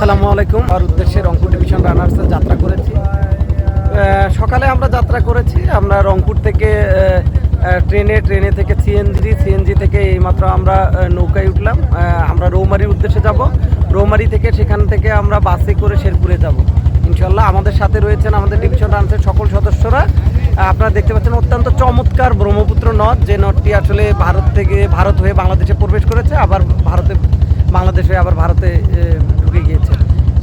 আসসালামু আলাইকুম। আর উদ্দেশ্যে রংপুর ডিভিশন রানার্সে যাত্রা করেছি। সকালে আমরা যাত্রা করেছি। আমরা রংপুর থেকে ট্রেনে ট্রেনে থেকে সিএনজি সিএনজি থেকে এইমাত্র আমরা নৌকায় উঠলাম। আমরা রৌমারির উদ্দেশ্যে যাব। রৌমারি থেকে, সেখান থেকে আমরা বাসে করে শেরপুরে যাব। ইনশাল্লাহ আমাদের সাথে রয়েছেন আমাদের ডিভিশন রানার্সের সকল সদস্যরা। আপনারা দেখতে পাচ্ছেন অত্যন্ত চমৎকার ব্রহ্মপুত্র নদ। যে নদটি আসলে ভারত থেকে, ভারত হয়ে বাংলাদেশে প্রবেশ করেছে, আবার ভারতে বাংলাদেশে আবার ভারতে ঢুকে গিয়েছে।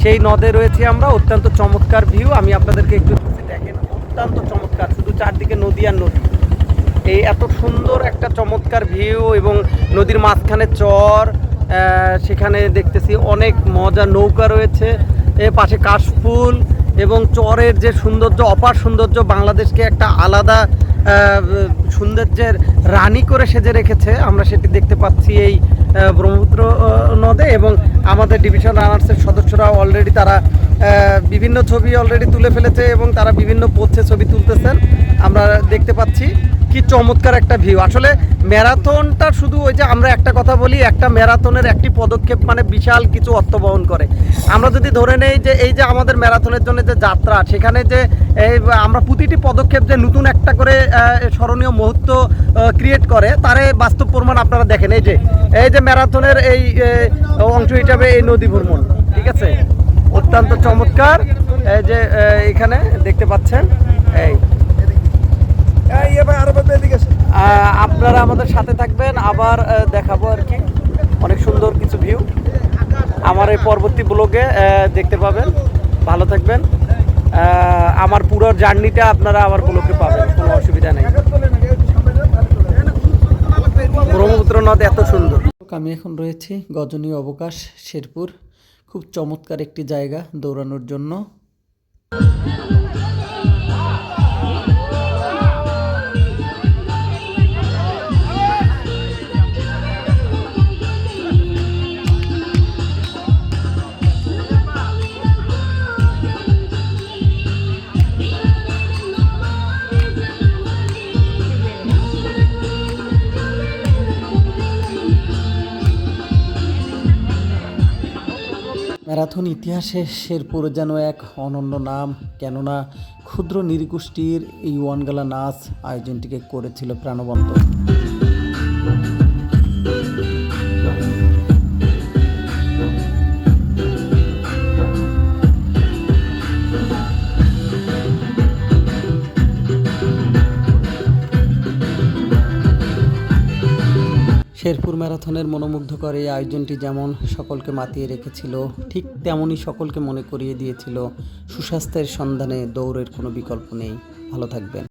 সেই নদে রয়েছে আমরা, অত্যন্ত চমৎকার ভিউ আমি আপনাদেরকে একটু দেখেন, অত্যন্ত চমৎকার, শুধু চারদিকে নদী আর নদী। এই এত সুন্দর একটা চমৎকার ভিউ এবং নদীর মাঝখানে চর সেখানে দেখতেছি অনেক মজা, নৌকা রয়েছে। এ পাশে কাশফুল এবং চরের যে সৌন্দর্য, অপার সৌন্দর্য বাংলাদেশকে একটা আলাদা সৌন্দর্যের রানী করে সেজে রেখেছে। আমরা সেটি দেখতে পাচ্ছি এই ব্রহ্মপুত্র নদে এবং আমাদের ডিভিশন রানার্সের সদস্যরাও অলরেডি তারা বিভিন্ন ছবি অলরেডি তুলে ফেলেছে এবং তারা বিভিন্ন পোচ্ছে ছবি তুলতেছেন। আমরা দেখতে পাচ্ছি কি চমৎকার একটা ভিউ আসলে ম্যারাথনটা শুধু ওই যে আমরা একটা কথা বলি, একটা ম্যারাথনের একটি পদক্ষেপ মানে বিশাল কিছু অর্থ বহন করে। আমরা যদি ধরে নেই যে এই যে আমাদের ম্যারাথনের জন্য যে যাত্রা, সেখানে যে এই আমরা প্রতিটি পদক্ষেপ যে নতুন একটা করে স্মরণীয় মুহূর্ত ক্রিয়েট করে, তারে বাস্তব প্রমাণ আপনারা দেখেন। এই যে এই যে ম্যারাথনের এই অংশ হিসাবে এই নদী ভ্রমণ, ঠিক আছে? অত্যন্ত চমৎকার। এই যে এখানে দেখতে পাচ্ছেন এই। আপনারা আমাদের সাথে থাকবেন আবার আহ, দেখাবো আর কি। অনেক সুন্দর কিছু ভিউ। আমার এই পরবর্তী ব্লগে দেখতে পাবেন ভালো থাকবেন। আহ, আমার পুরো জার্নিটা আপনারা আমার ব্লগে পাবেন কোনো অসুবিধা নেই। ব্রহ্মপুত্র নদ এত সুন্দর। আমি এখন রয়েছি গজনী অবকাশ শেরপুর। খুব চমৎকার একটি জায়গা দৌড়ানোর জন্য। ম্যারাথন ইতিহাসে শেরপুর যেন এক অনন্য নাম। কেননা ক্ষুদ্র নৃগোষ্ঠীর এই ওয়ানগালা নাচ আয়োজনটিকে করেছিল প্রাণবন্ত। শেরপুর ম্যারাথনের মনোমুগ্ধকর এই আয়োজনটি যেমন সকলকে মাতিয়ে রেখেছিল, ঠিক তেমনই সকলকে মনে করিয়ে দিয়েছিল, সুস্বাস্থ্যের সন্ধানে দৌড়ের কোনো বিকল্প নেই। ভালো থাকবেন।